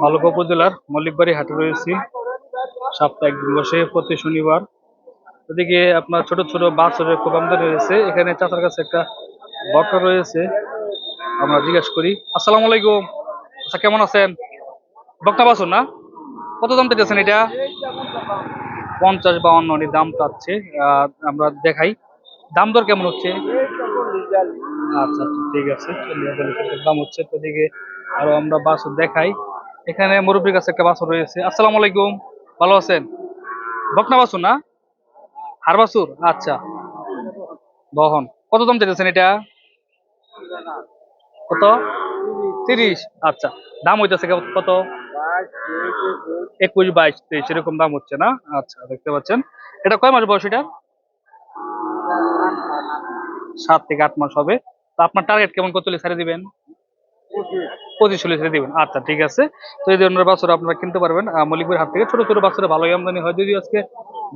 মালকা উপজেলার মল্লিকবাড়ি হাটে রয়েছি। সাপ্তাহিক দিন বসে প্রতি শনিবার। ওদিকে আপনার ছোট ছোট বাছরের খুব আমদানি রয়েছে। এখানে চাচার কাছে একটা বক্তা রয়েছে। আমরা জিজ্ঞেস করি, আসসালামু আলাইকুম। আচ্ছা কেমন আছেন? বক্তা বাছুর না? কত দাম পেতেছেন এটা? পঞ্চাশ বাউন্ন দাম চাচ্ছে। আমরা দেখাই, দাম দর কেমন হচ্ছে? আচ্ছা আচ্ছা, ঠিক আছে দাম হচ্ছে তো দিকে আরও আমরা বাছুর দেখাই। এখানে মুরব্বীর কাছে একটা বাছুর রয়েছে। আসসালামু আলাইকুম ভালো আছেন? বকনা বাছুর না? হার বাসুর? আচ্ছা। বহন। কত দাম চাইতেছেন এটা? কত? তিরিশ। আচ্ছা। দাম হইতেছে কত? একুশ বাইশ তেইশ এরকম দাম হচ্ছে না? আচ্ছা দেখতে পাচ্ছেন। এটা কয় মাস বয়স এটা সাত থেকে আট মাস হবে। আপনার টার্গেট কেমন কত ছেড়ে দিবেন? পঁচিশ হলে ছেড়ে দিবেন। আচ্ছা ঠিক আছে। তো এই ধরনের বাছুর আপনারা কিনতে পারবেন। আহ, মল্লিকপুরের হাট থেকে ছোট ছোট বাছুরে ভালোই আমদানি হয়। যদিও আজকে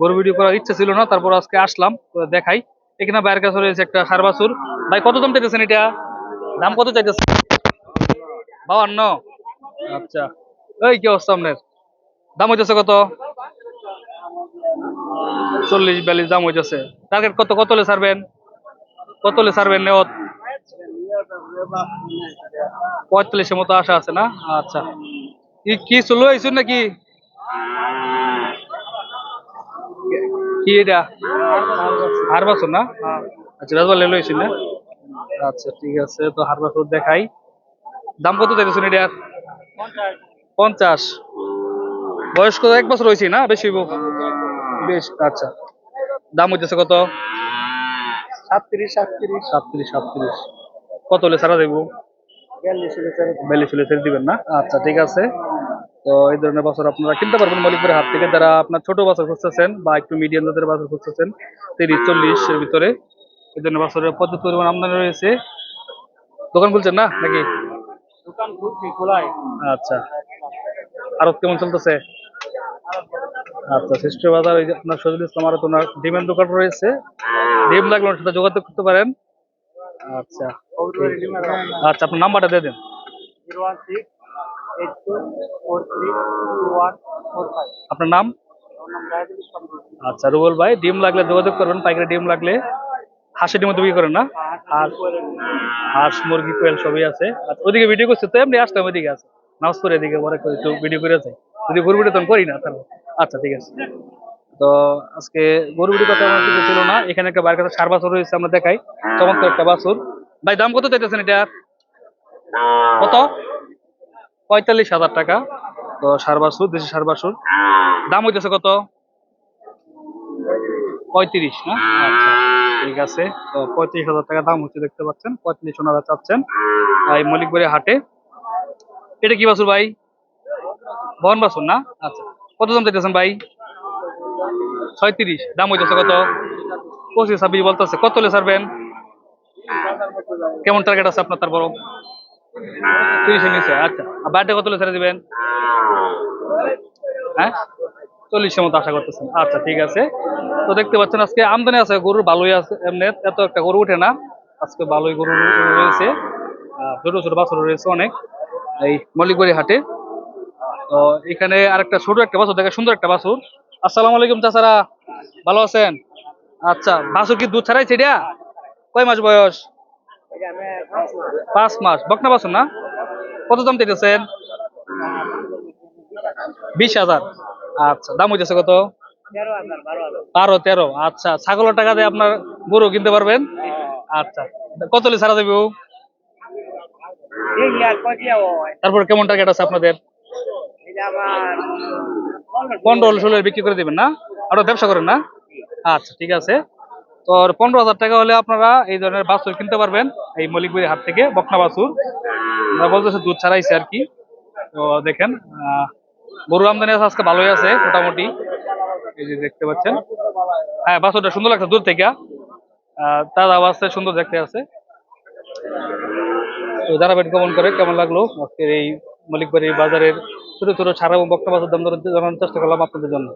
গরু ভিডিও করার ইচ্ছা ছিল না তারপর আজকে আসলাম দেখাই। এখানে বাইরের কাছে রয়েছে একটা সার বাছুর। ভাই কত দাম চাইতেছেন এটা? দাম কত চাইতেছেন? বাউান্ন। আচ্ছা। এই কি অবস্থা আপনার? দাম হইতেছে কত? চল্লিশ বিয়াল্লিশ দাম হইতেছে। টার্গেট কত কত হলে ছাড়বেন? কত হলে ছাড়বেন নেওয়াত? পঁয়তাল্লিশের মতো আশা আছে না? আচ্ছা। কি চলো আইসুন নাকি? কি এটা? হার না? আচ্ছা রাজবাল লেলো আইসুন না? আচ্ছা ঠিক আছে তো হার দেখাই। দাম কত চাইতেছেন এটার পঞ্চাশ। বয়স কত? এক বছর হয়েছে না? বেশি বেশ আচ্ছা। দাম হইতেছে কত? সাতত্রিশ সাতত্রিশ। সাতত্রিশ সাতত্রিশ। কত হলে সারা দেবো বিয়াল্লিশ হলে ছেড়ে দেবো। বেলি চলে ছেড়ে দিবেন না? আচ্ছা ঠিক আছে। তো এই ধরনের বাছর আপনারা কিনতে পারবেন মলিকপুরের হাট থেকে। যারা আপনার ছোট বাছর খুঁজতেছেন বা একটু মিডিয়াম জাতের বাছর খুঁজতেছেন তিরিশ চল্লিশের ভিতরে এই ধরনের বাছরের পর্যাপ্ত পরিমাণ আমদানি রয়েছে। দোকান খুলছেন না নাকি? দোকান খুলছি খোলাই। আচ্ছা। আরত কেমন চলতেছে? আচ্ছা শ্রেষ্ঠ বাজার এই যে আপনার সজুল ইসলাম আরত ওনার ডিমের দোকান রয়েছে। ডিম লাগলে ওনার সাথে যোগাযোগ করতে পারেন। আচ্ছা। আচ্ছা আপনার নাম্বারটা দিয়ে দেন। আপনার নাম। আচ্ছা রুবল ভাই, ডিম লাগলে যোগাযোগ করবেন, পাইকারি ডিম লাগলে। হাঁসের ডিমও বিক্রি করেন না? আর হাঁস, মুরগি, কোয়েল সবই আছে। আচ্ছা ওদিকে ভিডিও করছে, তো এমনি আসতাম ওইদিকে আছে নামাজ করে এদিকে ভিডিও করে যদি ভিডিও তখন করি না, তাহলে। আচ্ছা ঠিক আছে। তো আজকে গরু কথা আমার কিছু ছিল না। এখানে একটা বাইরের কাছে সার বাছর রয়েছে, আমরা দেখাই। চমৎকার একটা বাছুর। ভাই, দাম কত চাইতেছেন এটা? কত? পঁয়তাল্লিশ হাজার টাকা। তো সার বাছুর, দেশি সার বাছুর। দাম হইতেছে কত? পঁয়ত্রিশ, না? আচ্ছা ঠিক আছে। তো পঁয়ত্রিশ হাজার টাকা দাম হচ্ছে, দেখতে পাচ্ছেন। পঁয়ত্রিশ ওনারা চাচ্ছেন। এই মলিকবাড়ি হাটে। এটা কি বাছুর, ভাই? বহন বাছুর, না? আচ্ছা কত দাম চাইতেছেন, ভাই? ছয়ত্রিশ, দাম হইতেছে কত? পঁচিশ, ছাব্বিশ বলতেছে। কত হলে ছাড়বেন? কেমন টার্গেট আছে আপনার তারপর তিরিশের নিচে আচ্ছা। আর বাইরটা কত হলে ছেড়ে দিবেন? হ্যাঁ? চল্লিশের মতো আশা করতেছেন। আচ্ছা ঠিক আছে। তো দেখতে পাচ্ছেন আজকে আমদানি আছে, গরুর ভালোই আছে। এমনি এত একটা গরু উঠে না। আজকে ভালোই গরু রয়েছে। ছোট ছোট বাছর রয়েছে অনেক। এই মল্লিকবাড়ি হাটে। তো এখানে আরেকটা ছোট একটা বাছুর দেখে সুন্দর একটা বাছুর। আসসালামু আলাইকুম চাচারা। ভালো আছেন? আচ্ছা বাছুর কি দুধ ছাড়াই এটা? কয় মাস বয়স? পাঁচ মাস। বকনা বাছুর না? কত দাম চাইতেছেন? বিশ হাজার। আচ্ছা দাম হইতেছে কত? বারো, তেরো। আচ্ছা ছাগলের টাকা দিয়ে আপনার গরু কিনতে পারবেন? আচ্ছা কত হলে ছাড়া দেবে তারপর কেমন টার্গেট আছে আপনাদের? পনেরো ষোলো বিক্রি করে দিবেন না? আপনারা ব্যবসা করেন না? আচ্ছা ঠিক আছে। তো পনেরো হাজার টাকা হলে আপনারা এই ধরনের বাছুর কিনতে পারবেন, এই মলিকবাড়ি হাট থেকে, বকনা আমরা বলতেছে দুধ ছাড়াইছে আর কি। তো দেখেন গরু আমদানি আছে, আজকে ভালোই আছে, মোটামুটি। এই যে দেখতে পাচ্ছেন। হ্যাঁ বাছুরটা সুন্দর লাগছে দূর থেকে। তাজা আছে, সুন্দর দেখতে আছে। তো জানাবেন কেমন করে, কেমন লাগল আজকের এই মলিকবাড়ি বাজারের ছোট ছোট সারা এবং বক্তা বাজার দাম জানানোর চেষ্টা করলাম আপনাদের জন্য।